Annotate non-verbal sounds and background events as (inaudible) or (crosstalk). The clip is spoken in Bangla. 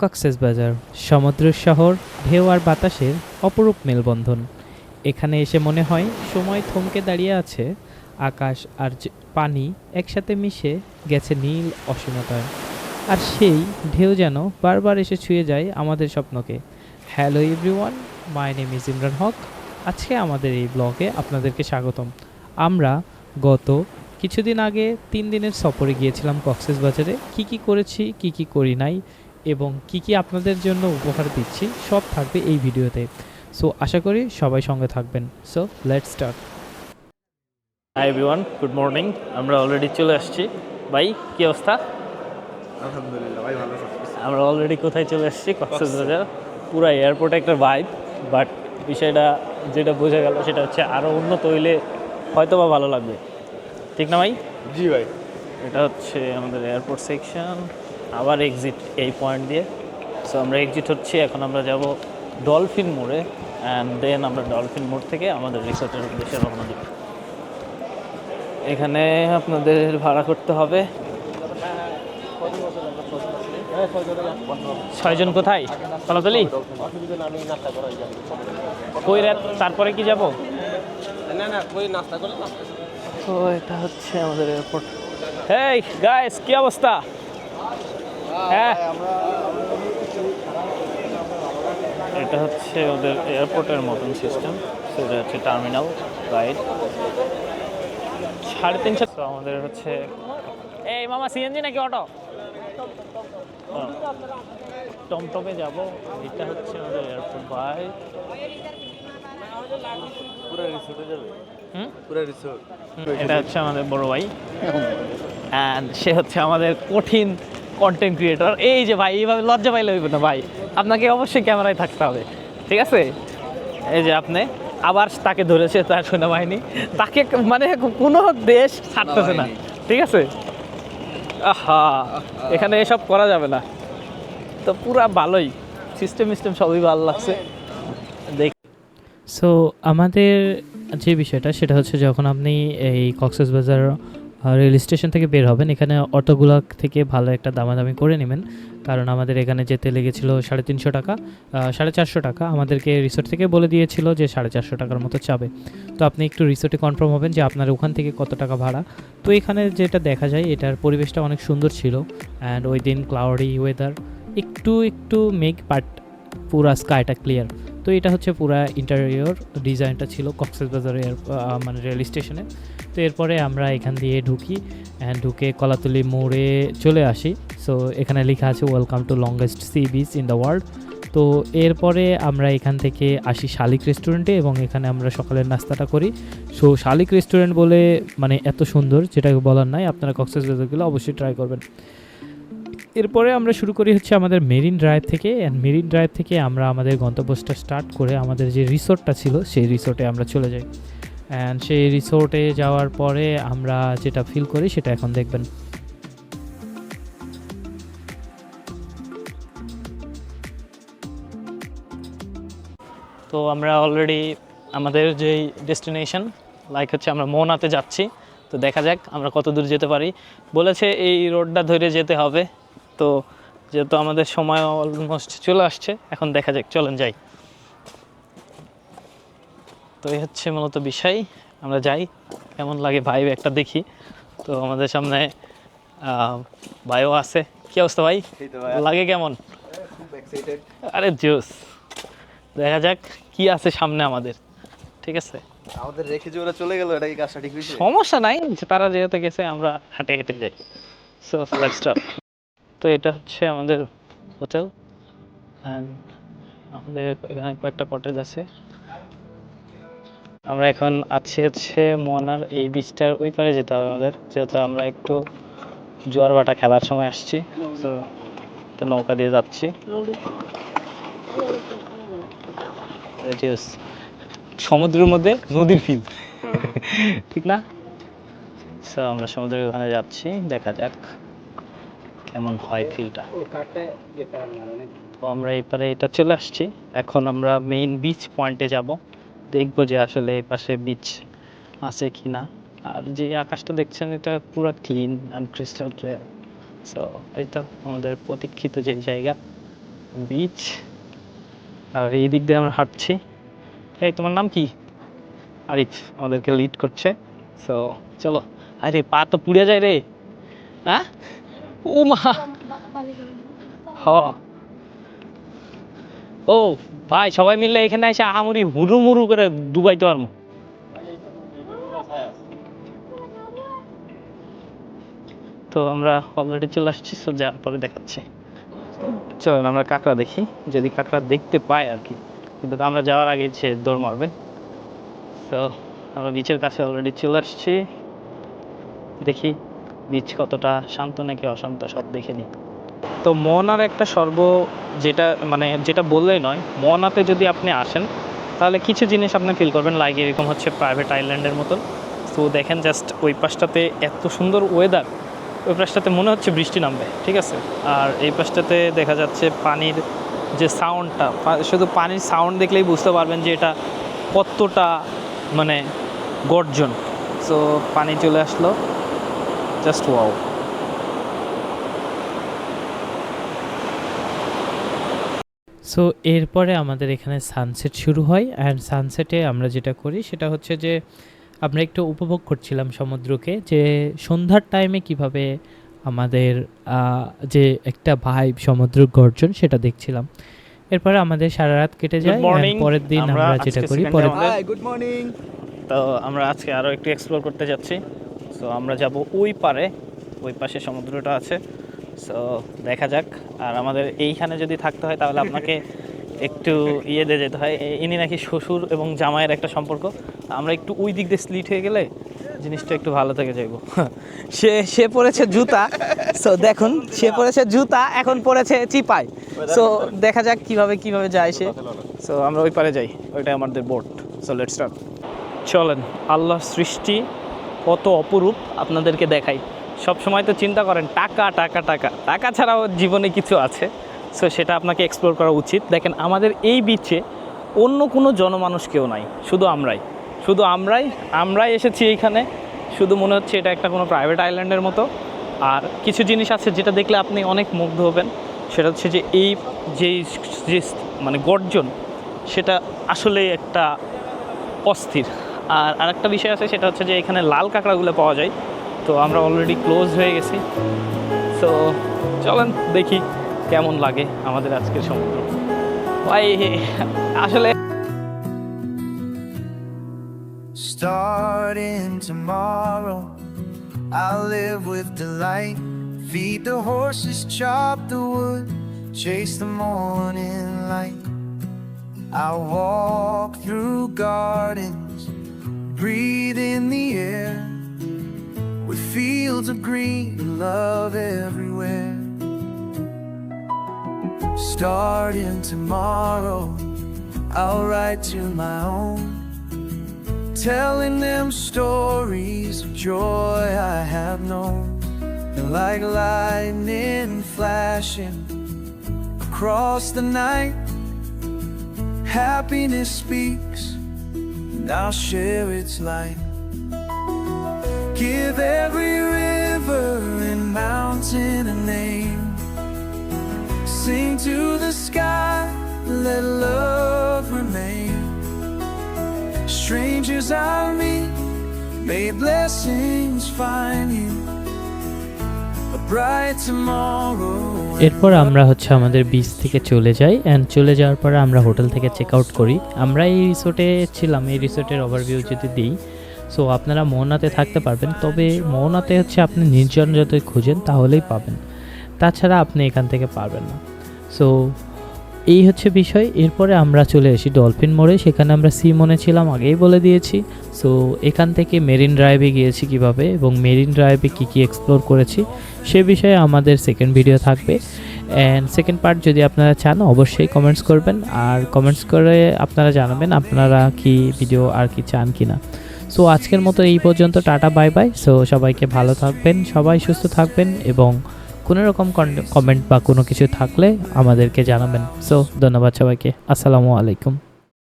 কক্সবাজার সমুদ্র শহর, ঢেউ আর বাতাসের অপরূপ মেলবন্ধন। এখানে এসে মনে হয় সময় থমকে দাঁড়িয়ে আছে, আকাশ আর পানি একসাথে মিশে গেছে নীল অসীমতায়। আর সেই ঢেউ যেন বারবার এসে ছুঁয়ে যায় আমাদের স্বপ্নকে। Hello everyone, my name is Imran Haque. আজকে আমাদের এই ব্লগে আপনাদেরকে স্বাগতম। আমরা গত কিছুদিন আগে তিন দিনের সফরে গিয়েছিলাম কক্সবাজারে কি কি করেছি, কি কি করি নাই এবং কি কি আপনাদের জন্য উপহার দিচ্ছি সব থাকবে এই ভিডিওতে। সো আশা করি সবাই সঙ্গে থাকবেন। So let's start hi everyone good morning আমরা অলরেডি চলে আসছি। ভাই কি অবস্থা? আলহামদুলিল্লাহ ভাই ভালো আমরা অলরেডি কোথায় চলে আসছি? কক্সবাজার পুরো এয়ারপোর্টে একটা ভাইব বাট বিষয়টা যেটা বোঝা গেল সেটা হচ্ছে আরও উন্নত হইলে হয়তো বা ভালো লাগবে। ঠিক না ভাই? জি ভাই। এটা হচ্ছে আমাদের এয়ারপোর্ট সেকশন আবার এক্সিট এই পয়েন্ট দিয়ে। সো আমরা এক্সিট হচ্ছি এখন আমরা যাব ডলফিন মোড়ে অ্যান্ড দেন আমরা ডলফিন মোড় থেকে আমাদের রিসোর্টের উদ্দেশ্যে রওনা দিব। এখানে আপনাদের ভাড়া করতে হবে। ছয়জন কোথায়? কলাতলি কই রাত তারপরে কি যাব? না না কই নাস্তা করলে তো এটা হচ্ছে আমাদের এয়ারপোর্ট হেই গাইস কি অবস্থা? হ্যাঁ। এটা হচ্ছে ওদের এয়ারপোর্টের মতন সিস্টেম সেটা হচ্ছে টার্মিনাল রাইড সাড়ে তিনশো তো আমাদের হচ্ছে এই মামা সিএনজি নাকি অটো টমটমে যাব। এটা হচ্ছে আমাদের এয়ারপোর্ট বাই পুরো রিসোর্টে যাবে? হুম? এটা হচ্ছে আমাদের বড় ভাই। অ্যান্ড সে হচ্ছে আমাদের কঠিন কন্টেন্ট ক্রিয়েটর এই যে ভাই এইভাবে লজ্জা পাইলে হইব না ভাই। আপনাকে অবশ্যই ক্যামেরায় থাকতে হবে ঠিক আছে? এই যে আপনি আবার তাকে ধরেছে তার সেনাবাহিনী। তাকে মানে কোনো দেশ ছাড়তেছে না ঠিক আছে? আহা এখানে এসব করা যাবে না। তো পুরা ভালোই সিস্টেম সিস্টেম সবই ভালো লাগছে। দেখ সো আমাদের যে বিষয়টা সেটা হচ্ছে যখন আপনি এই কক্সবাজার রেল স্টেশন থেকে বের হবেন। এখানে অটোগুলা থেকে ভালো একটা দামাদামি করে নেবেন। কারণ আমাদের এখানে যেতে লেগেছিল সাড়ে তিনশো টাকা সাড়ে চারশো টাকা। আমাদেরকে রিসোর্ট থেকে বলে দিয়েছিল যে সাড়ে চারশো টাকার মতো চাবে। তো আপনি একটু রিসোর্টে কনফার্ম হবেন যে আপনার ওখান থেকে কত টাকা ভাড়া। তো এখানে যেটা দেখা যায়, এটার পরিবেশটা অনেক সুন্দর ছিল। অ্যান্ড ওই দিন ক্লাউডি ওয়েদার একটু একটু মেঘ বাট পুরা স্কাইটা ক্লিয়ার তো এটা হচ্ছে পুরা ইন্টারিয়র ডিজাইনটা ছিল কক্সবাজার মানে রেল স্টেশনে তো এরপরে আমরা এখান দিয়ে ঢুকি অ্যান্ড ঢুকে কলাতলি মোড়ে চলে আসি। সো এখানে লেখা আছে welcome to longest sea beach in the world তো এরপরে আমরা এখান থেকে আসি শালিক রেস্টুরেন্টে এবং এখানে আমরা সকালের নাস্তাটা করি। সো শালিক রেস্টুরেন্ট বলে মানে এত সুন্দর, যেটা বলার নাই, আপনারা কক্সবাজার গেলে অবশ্যই ট্রাই করবেন। এরপরে আমরা শুরু করি হচ্ছে আমাদের মেরিন ড্রাইভ থেকে অ্যান্ড মেরিন ড্রাইভ থেকে আমরা আমাদের গন্তব্যটা স্টার্ট করে আমাদের যে রিসোর্টটা ছিল, সেই রিসোর্টে আমরা চলে যাই। অ্যান্ড সেই রিসোর্টে যাওয়ার পরে আমরা যেটা ফিল করি সেটা এখন দেখবেন। তো আমরা অলরেডি আমাদের যেই ডেস্টিনেশন লাইক হচ্ছে আমরা মোনাতে যাচ্ছি। তো দেখা যাক আমরা কত দূর যেতে পারি। বলেছে এই রোডটা ধরে যেতে হবে। তো যেহেতু আমাদের সময় অলমোস্ট চলে আসছে, এখন দেখা যাক, চলেন যাই। তো এই হচ্ছে মূলত বিষয়। আমরা যাই কেমন লাগে ভাই একটা দেখি। তো আমাদের সামনে ভাইও আছে। কি অবস্থা ভাই? লাগে কেমন? আরে জোস। দেখা যাক কি আছে সামনে আমাদের। ঠিক আছে? আমাদের রেখে যে ওরা চলে গেল এটা কি কাজটা ঠিক হয়েছে? সমস্যা নাই তারা যেহেতু গেছে আমরা হাঁটে হেঁটে যাই। সো লেটস স্টার্ট তো এটা হচ্ছে আমাদের হোটেল অ্যান্ড আমাদের এখানে কয়েকটা কটেজ আছে। আমরা এখন আছি হচ্ছে মনার এই বিচটার ওই পারে যেতে হবে আমাদের যেহেতু আমরা একটু জোয়ার ভাটা খেলার সময় আসছি তো তো নৌকা দিয়ে যাচ্ছি। সমুদ্রের মধ্যে নদীর ফিল ঠিক না? সো আমরা সমুদ্রের ওখানে যাচ্ছি দেখা যাক কেমন হয় ফিলটা তো আমরা এপারে এটা চলে আসছি। এখন আমরা মেইন বিচ পয়েন্টে যাব। দেখব যে আসলে এই পাশে বিচ আছে কি না আর যে আকাশটা দেখছেন, এটা পুরো clean and crystal clear so এটা আমাদের প্রতীক্ষিত যে জায়গা বিচ আর এই দিক দিয়ে আমরা হাঁটছি। এই, তোমার নাম কি? আরিফ আমাদেরকে লিড করছে। সো চলো। আরে, পা তো পুড়ে যায় রে। হ্যাঁ? ও মা হ। ও, ভাই, সবাই মিলে এখানে এসে আহামরি হুরু মুরু করে ডুবাইতে পারব। তো আমরা অলরেডি চলে আসছি সো যাওয়ার পরে দেখাচ্ছি। চলেন, আমরা কাঁকড়া দেখি। যদি কাঁকড়া দেখতে পাই আর কি। কিন্তু আমরা যাওয়ার আগে সে দৌড় মারবে। তো আমরা বিচের কাছে অলরেডি চলে আসছি। দেখি বিচ কতটা শান্ত নাকি অশান্ত, সব দেখে নিই। তো মোহনার একটা সর্ব যেটা মানে যেটা বললেই নয় মোহনাতে যদি আপনি আসেন, তাহলে কিছু জিনিস আপনি ফিল করবেন লাইক এরকম হচ্ছে প্রাইভেট আইল্যান্ডের মতন। তো দেখেন জাস্ট ওই পাশটাতে এত সুন্দর ওয়েদার ওই পাশটাতে মনে হচ্ছে বৃষ্টি নামবে, ঠিক আছে? আর এই পাশটাতে দেখা যাচ্ছে পানির যে সাউন্ডটা শুধু পানির সাউন্ড দেখলেই বুঝতে পারবেন যে এটা কতটা মানে গর্জন। সো পানি চলে আসলো জাস্ট ওয়াও সো এরপরে আমাদের এখানে সানসেট শুরু হয় অ্যান্ড সানসেটে আমরা যেটা করি সেটা হচ্ছে যে আমরা একটু উপভোগ করছিলাম সমুদ্রকে যে সন্ধ্যার টাইমে কীভাবে আমাদের যে একটা ভাইব সমুদ্র গর্জন সেটা দেখছিলাম। এরপরে আমাদের সারা রাত কেটে যায় পরের দিন আমরা যেটা করি পরের গুড মর্নিং তো আমরা আজকে আরও একটু এক্সপ্লোর করতে যাচ্ছি। তো আমরা যাব ওই পারে ওই পাশে সমুদ্রটা আছে। সো দেখা যাক। আর আমাদের এইখানে যদি থাকতে হয়, তাহলে আপনাকে একটু ইয়ে দিয়ে যেতে হয়। ইনি নাকি শ্বশুর এবং জামাইয়ের একটা সম্পর্ক। আমরা একটু ওই দিক দিয়ে স্লিট হয়ে গেলে জিনিসটা একটু ভালো থেকে যাইব। (laughs) সে সে পড়েছে জুতা। সো দেখুন, সে পড়েছে জুতা, এখন পড়েছে চিপাই। সো দেখা যাক কীভাবে কীভাবে যায় সে। সো আমরা ওই পারে যাই। ওইটাই আমাদের বোট সো লেটস স্টার্ট চলেন, আল্লাহর সৃষ্টি কত অপরূপ আপনাদেরকে দেখাই। সব সময় তো চিন্তা করেন, টাকা টাকা টাকা। টাকা ছাড়াও জীবনে কিছু আছে। সো সেটা আপনাকে এক্সপ্লোর করা উচিত। দেখেন, আমাদের এই বিচে অন্য কোনো জনমানুষ কেউ নাই, শুধু আমরাই। শুধু আমরাই আমরাই এসেছি এইখানে। শুধু মনে হচ্ছে এটা একটা কোনো প্রাইভেট আইল্যান্ডের মতো। আর কিছু জিনিস আছে যেটা দেখলে আপনি অনেক মুগ্ধ হবেন। সেটা হচ্ছে যে এই যে মানে গর্জন, সেটা আসলে একটা অস্থির। আর আরেকটা বিষয় আছে, সেটা হচ্ছে যে এখানে লাল কাঁকড়াগুলো পাওয়া যায়। তো আমরা অলরেডি ক্লোজ হয়ে গেছি তো চলেন দেখি কেমন লাগে আমাদের আজকের সমুদ্র ভাই আসলে Starting tomorrow, I'll live with delight. Feed the horses, chop the wood, chase the morning light. I'll walk through gardens, breathe in the air, fields of green, and love everywhere. Starting tomorrow, I'll write to my own telling them stories of joy I have known. And like lightning flashing across the night, happiness speaks, and I'll share its light. Give every river and mountain a name. Sing to the sky, let love remain. Strangers I meet, may blessings find you. A bright tomorrow. এরপর আমরা হচ্ছে আমাদের বিচ থেকে চলে যাই অ্যান্ড চলে যাওয়ার পরে আমরা হোটেল থেকে চেক আউট করি আমরা এই রিসোর্টে ছিলাম এই রিসোর্টের ওভারভিউ যদি দিই সো আপনারা মোহনাতে থাকতে পারবেন। তবে মোহনাতে হচ্ছে আপনি নির্জন যদি খুঁজেন, তাহলেই পাবেন। তাছাড়া আপনি এখান থেকে পারবেন না। সো এই হচ্ছে বিষয়। এরপরে আমরা চলে আসি ডলফিন মোড়ে। সেখানে আমরা সি মনে ছিলাম, আগেই বলে দিয়েছি। সো এখান থেকে মেরিন ড্রাইভে গিয়েছি কীভাবে এবং মেরিন ড্রাইভে কী কী এক্সপ্লোর করেছি, সে বিষয়ে আমাদের সেকেন্ড ভিডিও থাকবে। অ্যান্ড সেকেন্ড পার্ট যদি আপনারা চান, অবশ্যই কমেন্টস করবেন। আর কমেন্টস করে আপনারা জানাবেন, আপনারা কি ভিডিও আর কি চান কি না সো আজকের মতো এই পর্যন্ত, টাটা বাই বাই সো সবাইকে ভালো থাকবেন, সবাই সুস্থ থাকবেন এবং কোনো রকম কমেন্ট বা কোনো কিছু থাকলে আমাদেরকে জানাবেন। সো ধন্যবাদ সবাইকে। আসসালামু আলাইকুম।